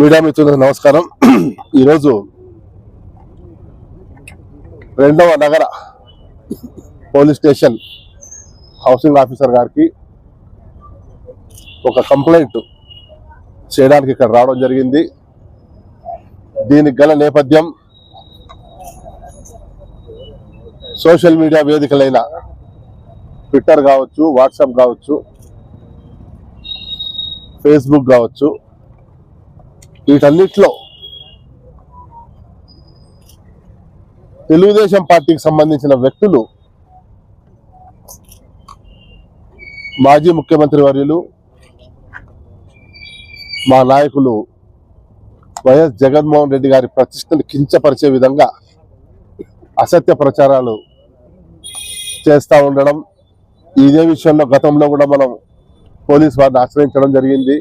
Media మిత్రులకు నమస్కారం. ఈరోజు రెండవ నగర పోలీస్ స్టేషన్ హౌసింగ్ ఆఫీసర్ గారికి ఒక కంప్లైంట్ చేయడానికి ఇక్కడ రావడం జరిగింది. దీనికి గల నేపథ్యం సోషల్ మీడియా వేదికలైన ట్విట్టర్ కావచ్చు వాట్సాప్ కావచ్చు ఫేస్బుక్ కావచ్చు వీటన్నిటిలో తెలుగుదేశం పార్టీకి సంబంధించిన వ్యక్తులు మాజీ ముఖ్యమంత్రి వర్యులు మా నాయకులు వైఎస్ జగన్మోహన్ రెడ్డి గారి ప్రతిష్టను కించపరిచే విధంగా అసత్య ప్రచారాలు చేస్తూ ఉండడం ఇదే విషయంలో గతంలో కూడా మనం పోలీస్ వారిని ఆశ్రయించడం జరిగింది.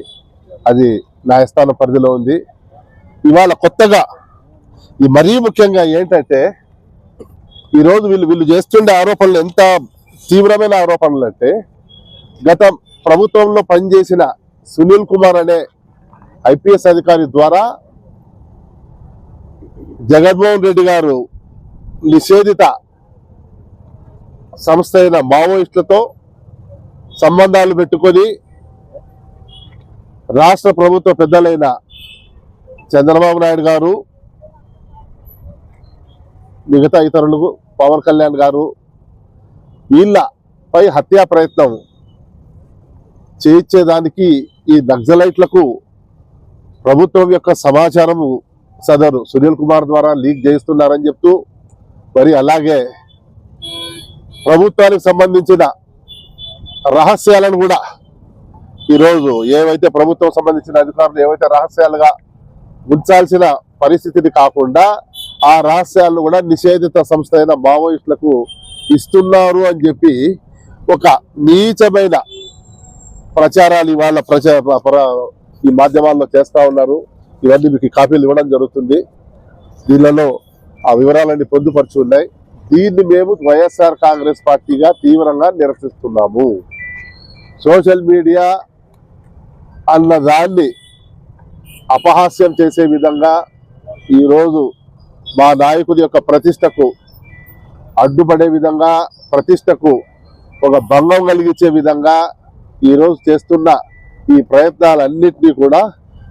అది న్యాయస్థానం పరిధిలో ఉంది. ఇవాళ కొత్తగా ఈ మరీ ముఖ్యంగా ఏంటంటే ఈరోజు వీళ్ళు వీళ్ళు చేస్తుండే ఆరోపణలు ఎంత తీవ్రమైన ఆరోపణలు అంటే గత ప్రభుత్వంలో పనిచేసిన సునీల్ కుమార్ అనే ఐపీఎస్ అధికారి ద్వారా జగన్మోహన్ రెడ్డి గారు నిషేధిత సంస్థ అయిన మావోయిస్టులతో సంబంధాలు పెట్టుకొని రాష్ట్ర ప్రభుత్వ పెద్దలైన చంద్రబాబు నాయుడు గారు మిగతా ఇతరులు పవన్ కళ్యాణ్ గారు వీళ్ళపై హత్యా ప్రయత్నం చేయించేదానికి ఈ నక్సలైట్లకు ప్రభుత్వం యొక్క సమాచారము సదరు సునీల్ కుమార్ ద్వారా లీక్ చేయిస్తున్నారని చెప్తూ మరి అలాగే ప్రభుత్వానికి సంబంధించిన రహస్యాలను కూడా ఈరోజు ఏవైతే ప్రభుత్వం సంబంధించిన అధికారులు ఏవైతే రహస్యాలుగా ఉంచాల్సిన పరిస్థితిని కాకుండా ఆ రహస్యాలను కూడా నిషేధిత సంస్థ అయిన మావోయిస్టులకు ఇస్తున్నారు అని చెప్పి ఒక నీచమైన ప్రచారాలు ఇవాళ ప్రచార ప్ర- ఈ మాధ్యమాల్లో చేస్తా ఉన్నారు. ఇవన్నీ మీకు కాపీలు ఇవ్వడం జరుగుతుంది. దీనిలో ఆ వివరాలన్నీ పొందుపరిచి ఉన్నాయి. దీన్ని మేము వైఎస్ఆర్ కాంగ్రెస్ పార్టీగా తీవ్రంగా నిరసిస్తున్నాము. సోషల్ మీడియా అన్న దాన్ని అపహాస్యం చేసే విధంగా ఈరోజు మా నాయకుడి యొక్క ప్రతిష్టకు అడ్డుపడే విధంగా ప్రతిష్టకు ఒక భంగం కలిగించే విధంగా ఈరోజు చేస్తున్న ఈ ప్రయత్నాలన్నింటినీ కూడా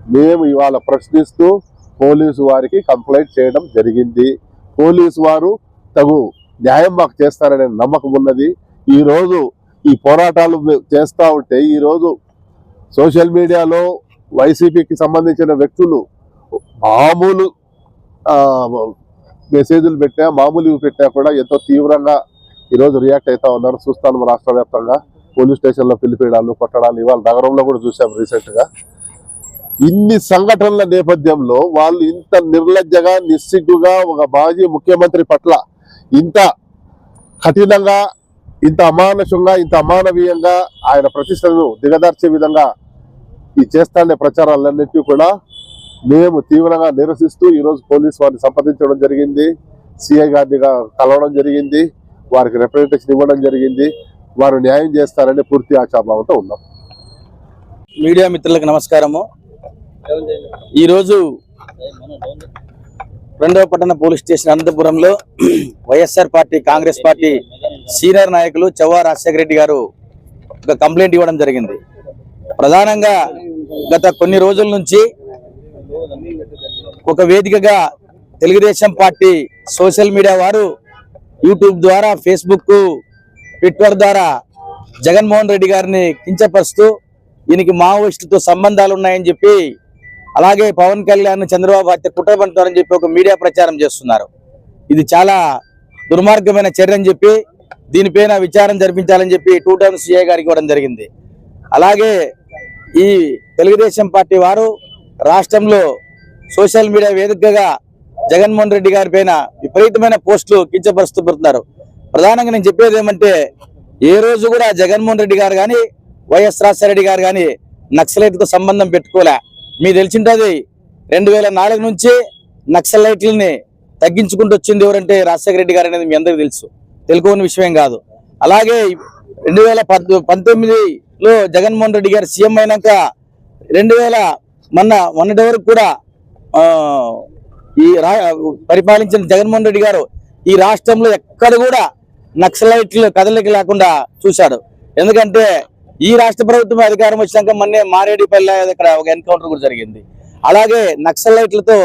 మేము ఇవాళ ప్రశ్నిస్తూ పోలీసు వారికి కంప్లైంట్ చేయడం జరిగింది. పోలీసు వారు తగు న్యాయం మాకు చేస్తారనే నమ్మకం ఉన్నది. ఈరోజు ఈ పోరాటాలు చేస్తూ ఉంటే ఈరోజు సోషల్ మీడియాలో వైసీపీకి సంబంధించిన వ్యక్తులు మామూలు మెసేజ్లు పెట్టా మామూలు ఇవి పెట్టా కూడా ఎంతో తీవ్రంగా ఈరోజు రియాక్ట్ అవుతా ఉన్నారు. చూస్తాను రాష్ట్ర వ్యాప్తంగా. పోలీస్ స్టేషన్లో పిలిపేయడాలు కొట్టడాలు ఇవాళ నగరంలో కూడా చూసాం రీసెంట్గా. ఇన్ని సంఘటనల నేపథ్యంలో వాళ్ళు ఇంత నిర్లజ్జగా నిస్సిగ్గుగా ఒక మాజీ ముఖ్యమంత్రి పట్ల ఇంత కఠినంగా ఇంత అమానుషంగా ఇంత అమానవీయంగా ఆయన ప్రతిష్టను దిగదార్చే విధంగా ఈ చేస్తాండే ప్రచారాలన్నింటినీ కూడా మేము తీవ్రంగా నిరసిస్తూ ఈరోజు పోలీస్ వారిని సంప్రదించడం జరిగింది. సిఐ గారిని కలవడం జరిగింది. వారికి రిప్రజెంటేషన్ ఇవ్వడం జరిగింది. వారు న్యాయం చేస్తారని పూర్తి ఆశాభావంతో ఉన్నాం. మీడియా మిత్రులకు నమస్కారము. ఈరోజు రెండవ పట్టణ పోలీస్ స్టేషన్ అనంతపురంలో YSR party Congress party senior నాయకులు చవ్వా రాజశేఖర రెడ్డి గారు ఒక కంప్లైంట్ ఇవ్వడం జరిగింది. ప్రధానంగా గత కొన్ని రోజుల నుంచి ఒక వేదికగా తెలుగుదేశం పార్టీ సోషల్ మీడియా వారు యూట్యూబ్ ద్వారా ఫేస్బుక్ ట్విట్టర్ ద్వారా జగన్మోహన్ రెడ్డి గారిని కించపరుస్తూ ఈయనకి మావోయిస్టుతో సంబంధాలు ఉన్నాయని చెప్పి అలాగే పవన్ కళ్యాణ్ చంద్రబాబు హత్య కుట్ర చెప్పి ఒక మీడియా ప్రచారం చేస్తున్నారు. ఇది చాలా దుర్మార్గమైన చర్య అని చెప్పి దీనిపైన విచారణ జరిపించాలని చెప్పి టూ టౌన్ సిఐ గారికి ఇవ్వడం జరిగింది. అలాగే ఈ తెలుగుదేశం పార్టీ వారు రాష్ట్రంలో సోషల్ మీడియా వేదికగా జగన్మోహన్ రెడ్డి గారి పైన విపరీతమైన పోస్టులు కించపరుస్తూ పెడుతున్నారు. ప్రధానంగా నేను చెప్పేది ఏమంటే ఏ రోజు కూడా జగన్మోహన్ రెడ్డి గారు కానీ వైఎస్ రాజశేఖర గారు కానీ నక్సలైట్తో సంబంధం పెట్టుకోలే. మీ తెలిసింటది రెండు వేల నాలుగు నుంచి నక్సలైట్లని తగ్గించుకుంటూ వచ్చింది ఎవరంటే రాజశేఖర రెడ్డి గారు అనేది మీ అందరికీ తెలుసు. తెలుగుని విషయం కాదు. అలాగే రెండు వేల పంతొమ్మిదిలో జగన్మోహన్ రెడ్డి గారు సీఎం అయినాక రెండు వేల మొన్న మొన్నటి వరకు కూడా ఈ రా పరిపాలించిన జగన్మోహన్ రెడ్డి గారు ఈ రాష్ట్రంలో ఎక్కడ కూడా నక్సలైట్లు కదలిక లేకుండా చూశాడు. ఎందుకంటే ఈ రాష్ట్ర ప్రభుత్వం అధికారం వచ్చినాక మొన్నే మారేడిపల్లి ఇక్కడ ఒక ఎన్కౌంటర్ కూడా జరిగింది. అలాగే నక్సలైట్లతో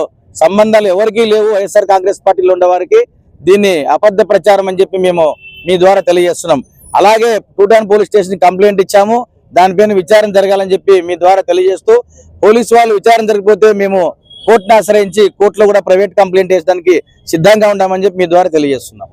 సంబంధాలు ఎవరికీ లేవు. వైఎస్ఆర్ కాంగ్రెస్ పార్టీలో ఉండేవారికి దీన్ని అబద్ధ ప్రచారం అని చెప్పి మేము మీ ద్వారా తెలియజేస్తున్నాం. అలాగే టూటాన్ పోలీస్ స్టేషన్ కంప్లైంట్ ఇచ్చాము. దానిపైన విచారణ జరగాలని చెప్పి మీ ద్వారా తెలియజేస్తూ పోలీసు వాళ్ళు విచారణ జరిగిపోతే మేము కోర్టును ఆశ్రయించి కోర్టులో కూడా ప్రైవేట్ కంప్లైంట్ వేసడానికి సిద్ధంగా ఉంటామని చెప్పి మీ ద్వారా తెలియజేస్తున్నాం.